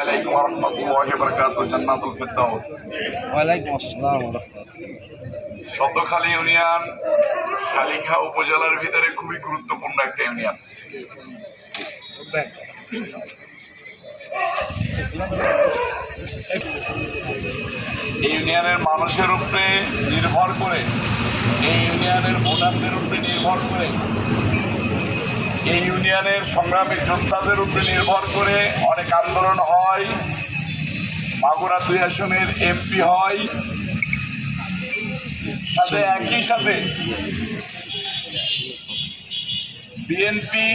আলাইকুম রহমতুল্লাহি বারাকাতুহু জান্নাতুল ফেরদাউস। ওয়ালাইকুম আসসালাম রহমতুল্লাহ। শতখালী ইউনিয়ন শালিখা উপজেলার ভিতরে খুবই গুরুত্বপূর্ণ একটা ইউনিয়ন। এই ইউনিয়নের মানুষের উপরে নির্ভর করে এই ইউনিয়নের ভোটারদের উপরে নির্ভর করে এই ইউনিয়নের সংগ্রামী যোদ্ধাদের উপরে নির্ভর করে অনেক আন্দোলন হয়। মাগুরা দুই আসনের এমপি হয়। সাথে একই সাথে বিএনপি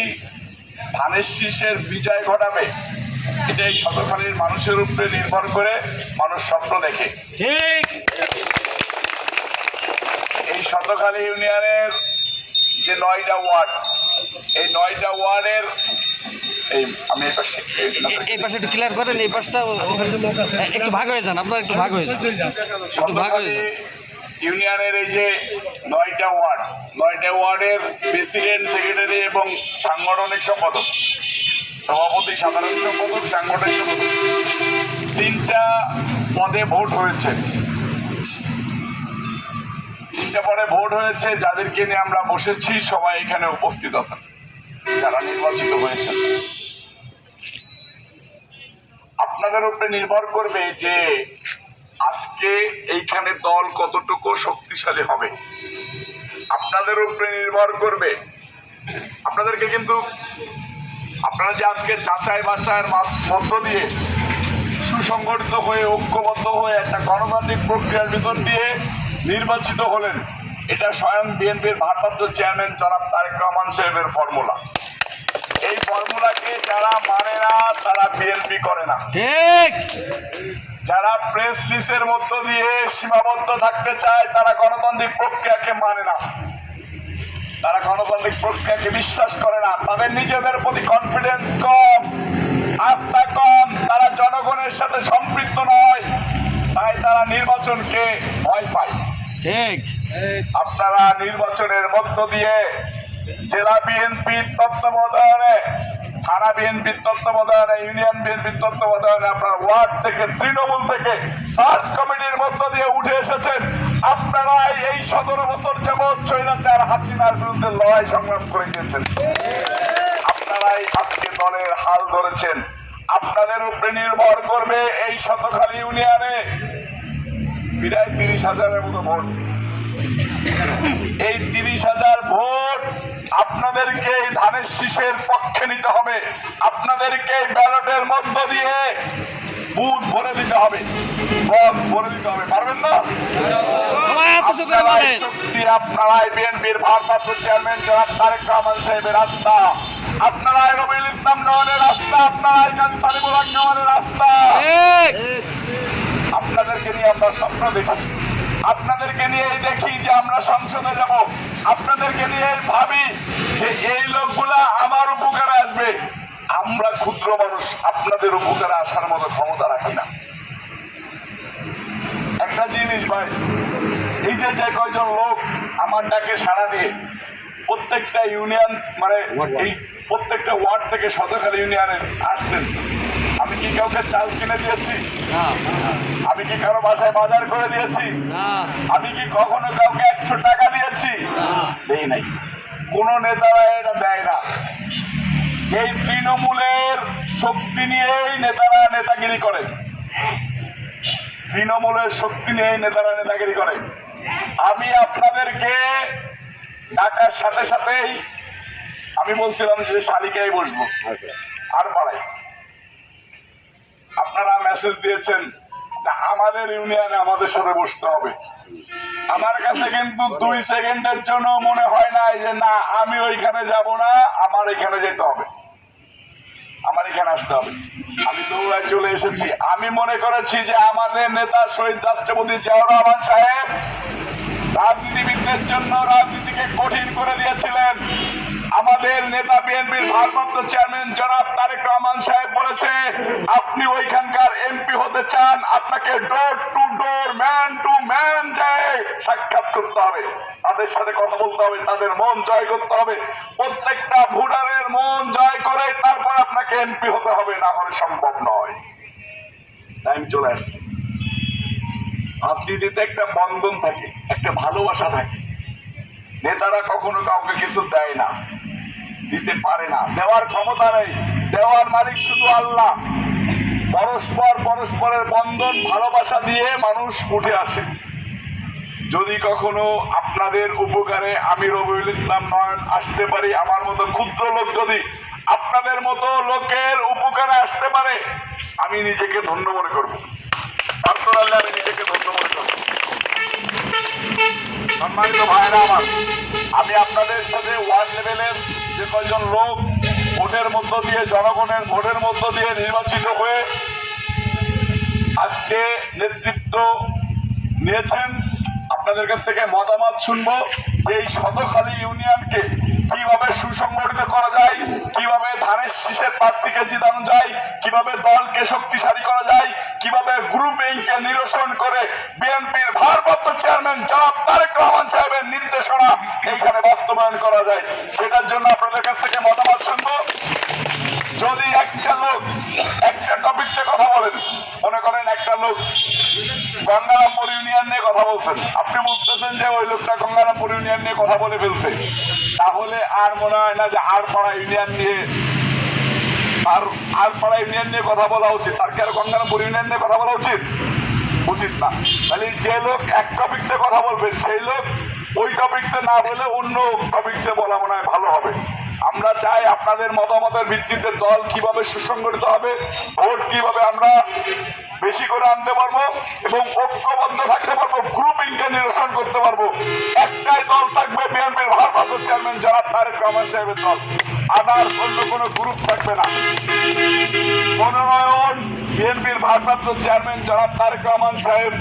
ধানের শীষের বিজয় ঘটাবে। এটা এই শতখালীর মানুষের উপরে নির্ভর করে মানুষ স্বপ্ন দেখে। ঠিক। এই শতখালী ইউনিয়নের যে নয়টা ওয়ার্ড এই নয়টা ওয়ার্ডের এই আমি এই পাশে এই পাশে একটু ক্লিয়ার করেন এই পাশটা একটু ভাগ হয়ে যান আপনার একটু ভাগ হয়ে যান। একটু ভাগ হয়ে যান। ইউনিয়নের এই যে নয়টা ওয়ার্ড নয়টা ওয়ার্ডের প্রেসিডেন্ট সেক্রেটারি এবং সাংগঠনিক সম্পাদক সভাপতি সাধারণ সম্পাদক সাংগঠনিক সম্পাদক তিনটা পদে ভোট হয়েছে। পদে ভোট হয়েছে, যাদেরকে নিয়ে আমরা বসেছি, সবাই এখানে উপস্থিত আছেন। যারা নির্বাচিত হয়েছেন। আপনাদের উপরে নির্ভর করবে যে আজকে এইখানে দল কতটুকু শক্তিশালী হবে। আপনাদের উপরে নির্ভর করবে। আপনাদেরকে কিন্তু, আপনারা যে আজকে যাচাই বাছাইয়ের মধ্য দিয়ে সুসংগঠিত হয়ে, ঐক্যবদ্ধ হয়ে একটা গণতান্ত্রিক প্রক্রিয়ার ভিতর দিয়ে নির্বাচিত হলেন। এটা স্বয়ং বিএনপির ভারপ্রাপ্ত চেয়ারম্যান জনাব তারেক রহমান সাহেবের ফর্মুলা। এই ফর্মুলাকে যারা মানে না তারা বিএনপি করে না। ঠিক। যারা প্রেস লিসের মধ্য দিয়ে সীমাবদ্ধ থাকতে চায় তারা গণতান্ত্রিক প্রক্রিয়াকে মানে না। তারা গণতান্ত্রিক প্রক্রিয়াকে বিশ্বাস করে না। তাদের নিজেদের প্রতি কনফিডেন্স কম আস্থা কম। তারা জনগণের সাথে সম্পৃক্ত নয়। তাই তারা নির্বাচনকে ভয় পায়। ঠিক। আপনারা নির্বাচনের মধ্য দিয়ে জেলা বিএনপির তত্ত্বাবধানে, থানা বিএনপির তত্ত্বাবধানে, ইউনিয়ন বিএনপির তত্ত্বাবধানে আপনার ওয়ার্ড থেকে, তৃণমূল থেকে, সার্চ কমিটির মধ্য দিয়ে উঠে এসেছেন। আপনারা এই সতেরো বছর যাবৎ স্বৈরাচার হাসিনার বিরুদ্ধে লড়াই সংগ্রাম করে গিয়েছেন। আপনারাই আজকে দলের হাল ধরেছেন। আপনাদের উপরে নির্ভর করবে এই শতখালী ইউনিয়নে বিদায় তিরিশ হাজারের মতো ভোট। এই তিরিশ হাজার ভোট আপনাদেরকে ধানের শীষের পক্ষে নিতে হবে। আপনাদেরকে ব্যালটের মধ্য দিয়ে বুথ ভরে দিতে হবে। পথ ভরে দিতে হবে। পারবেন না শক্তি আপনারাই বিএনপির ভারপ্রাপ্ত চেয়ারম্যান জনাব তারেক রহমান সাহেবের রাস্তা। আপনারাই রবিউল ইসলাম নওয়ানের রাস্তা। আপনারাই সালিমুল হক রাস্তা। আপনাদেরকে নিয়ে আমরা স্বপ্ন দেখি। আপনাদেরকে নিয়েই দেখি যে আমরা সংসদে যাব। আপনাদেরকে নিয়ে ভাবি যে এই লোকগুলা আমার উপকারে আসবে। আমরা ক্ষুদ্র মানুষ আপনাদের উপকারে আসার মতো ক্ষমতা রাখি না। একটা জিনিস ভাই এই যে যে কয়জন লোক আমার ডাকে সাড়া দিয়ে প্রত্যেকটা ইউনিয়ন মানে এই প্রত্যেকটা ওয়ার্ড থেকে শতখালী ইউনিয়নে আসতেন। আমি কি কাউকে চাল কিনে দিয়েছি? আমি কি কারও বাসায় বাজার করে দিয়েছি? আমি কি কখনো কাউকে একশো টাকা দিয়েছি? দেই নাই। কোন নেতারা এটা দেয় না। এই তৃণমূলের শক্তি নিয়েই নেতারা নেতাগিরি করে। তৃণমূলের শক্তি নিয়েই নেতারা নেতাগিরি করে। আমি আপনাদেরকে ডাকার সাথে সাথেই আমি বলছিলাম যে শালিকায় বসবো। আর পাড়াই আপনারা মেসেজ দিয়েছেন আমাদের ইউনিয়নে আমাদের সাথে বসতে হবে। আমার কাছে কিন্তু দুই সেকেন্ডের জন্য মনে হয় না যে না, আমি ওইখানে যাব না, আমার এখানে যেতে হবে। আমার এখানে আসতে হবে। আমি দৌড়ায় চলে এসেছি। আমি মনে করেছি যে আমাদের নেতা শহীদ রাষ্ট্রপতি জিয়াউর সাহেব রাজনীতিবিদদের জন্য রাজনীতিকে কঠিন করে দিয়েছিলেন। আমাদের নেতা বিএনপির ভারপ্রাপ্ত চেয়ারম্যান জনাব রহমান সাহেব বলেছে, আপনি ওইখানকার এমপি হতে চান, আপনাকে door to door man to man যায় সাক্ষাৎ করতে হবে। তাদের সাথে কথা বলতে হবে, তাদের মন জয় করতে হবে। প্রত্যেকটা ভোটারের মন জয় করে তারপর আপনাকে এমপি হতে হবে, না হলে সম্ভব নয়। আমি চলে আসছি। রাজনীতিতে একটা বন্ধন থাকে, একটা ভালোবাসা থাকে। নেতারা কখনো কাউকে কিছু দেয় না। দিতে পারে না। দেওয়ার ক্ষমতা নেই। দেওয়ার মালিক শুধু আল্লাহ। পরস্পর পরস্পরের বন্ধন, ভালোবাসা দিয়ে মানুষ উঠে আসে। যদি কখনো আপনাদের উপকারে আমি রবিউল ইসলাম নয়ন আসতে পারি, আমার মতো ক্ষুদ্র লোক যদি আপনাদের মতো লোকের উপকারে আসতে পারে, আমি নিজেকে ধন্য মনে করব। আমি নিজেকে ধন্য মনে করব সম্মানিত আমার, আমি আপনাদের সাথে ওয়ার্ড লেভেলের যে কয়জন লোক ভোটের মধ্য দিয়ে, জনগণের ভোটের মধ্য দিয়ে নির্বাচিত হয়ে আজকে নেতৃত্ব নিয়েছেন, আপনাদের কাছ থেকে মতামত শুনব যে এই শতখালী ইউনিয়নকে কীভাবে সুসংগঠিত করা যায়, কীভাবে ধানের শীষের প্রার্থীকে জিতানো যায়, কীভাবে দলকে শক্তিশালী করা যায়, কীভাবে গ্রুপ এইকে নিরসন করে বিএনপির ভারপ্রাপ্ত চেয়ারম্যান জনাব তারেক রহমান সাহেবের নির্দেশনা এইখানে বাস্তবায়ন করা যায়। সেটার জন্য আপনাদের কাছ থেকে মতামত শুনব। যদি একটা লোক একটা টপিকসে কথা বলেন, মনে করেন একটা লোক গঙ্গারামপুর ইউনিয়ন নিয়ে কথা বলছেন। আপনি বুঝতেছেন যে ওই লোকটা গঙ্গারামপুর ইউনিয়ন নিয়ে কথা বলে ফেলছে। তাহলে আর মনে হয় না যে আর পাড়া ইউনিয়ন নিয়ে আর আর পাড়া ইউনিয়ন নিয়ে কথা বলা উচিত। তার কি আর গঙ্গারামপুর ইউনিয়ন নিয়ে কথা বলা উচিত? উচিত না। তাহলে যে লোক এক টপিকসে কথা বলবে, সেই লোক ওই টপিকসে না বলে অন্য টপিকসে বলা মনে হয় ভালো হবে। আমরা চাই আপনাদের মতামতের ভিত্তিতে দল কীভাবে সুসংগঠিত হবে, ভোট কীভাবে আমরা বেশি করে আনতে পারব এবং ঐক্যবদ্ধ থাকতে পারব গ্রুপ গ্রুপিংকে নিরসন করতে পারব। একটাই দল থাকবে বিএনপির ভারপ্রাপ্ত চেয়ারম্যান যারা তারেক রহমান সাহেবের দল। আদার অন্য কোনো গ্রুপ থাকবে না। মনোনয়ন বিএনপির ভারপ্রাপ্ত চেয়ারম্যান জনাব তারেক রহমান সাহেব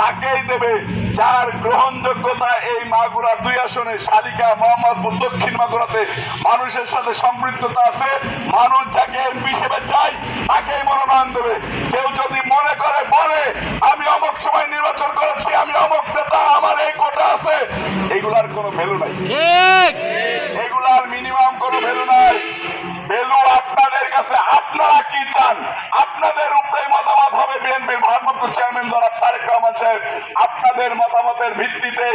তাকেই দেবে, যার গ্রহণযোগ্যতা এই মাগুরা দুই আসনে শালিকা মোহাম্মদপুর দক্ষিণ মাগুরাতে মানুষের সাথে সম্পৃক্ততা আছে। মানুষ যাকে এমপি হিসেবে চাই তাকেই মনোনয়ন দেবে। কেউ যদি মনে করে, বলে, আমি অমুক সময় নির্বাচন করেছি, আমি অমুক নেতা, আমার এই কোটা আছে এগুলার কোনো ভ্যালু নাই। মতামতের ভিত্তিতে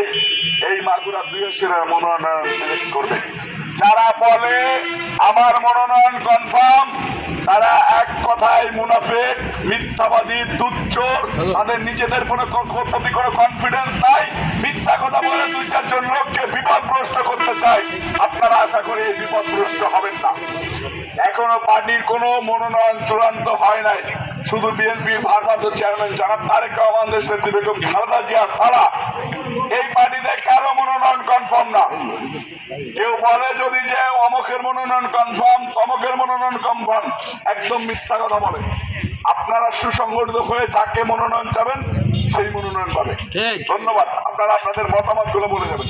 এই মাগুরা দুই মনোনয়ন সিলেক্ট করবে। যারা বলে আমার মনোনয়ন কনফার্ম তারা এক কথায় মুনাফে মিথ্যাবাদী, দুচ্চোর, তাদের নিজেদের কোনো ক্ষতি কোনো কনফিডেন্স নাই। মিথ্যা কথা বলে দুই চারজন লোককে বিপদগ্রস্ত করতে চায় আপনারা আশা করি এই বিপদগ্রস্ত হবেন না। এখনও পার্টির কোনো মনোনয়ন চূড়ান্ত হয় নাই। শুধু বিএনপি ভারপ্রাপ্ত চেয়ারম্যান জনাব তারেক রহমান দেশের বেগম খালেদা জিয়া ছাড়া এই পার্টিতে কারও মনোনয়ন কনফার্ম না। কেউ বলে যদি যে অমকের মনোনয়ন কনফার্ম তমকের মনোনয়ন কনফার্ম একদম মিথ্যা কথা বলে। আপনারা সুসংগঠিত হয়ে যাকে মনোনয়ন চাবেন সেই মনোনয়ন পাবে ধন্যবাদ। আপনারা আপনাদের মতামতগুলো বলে যাবেন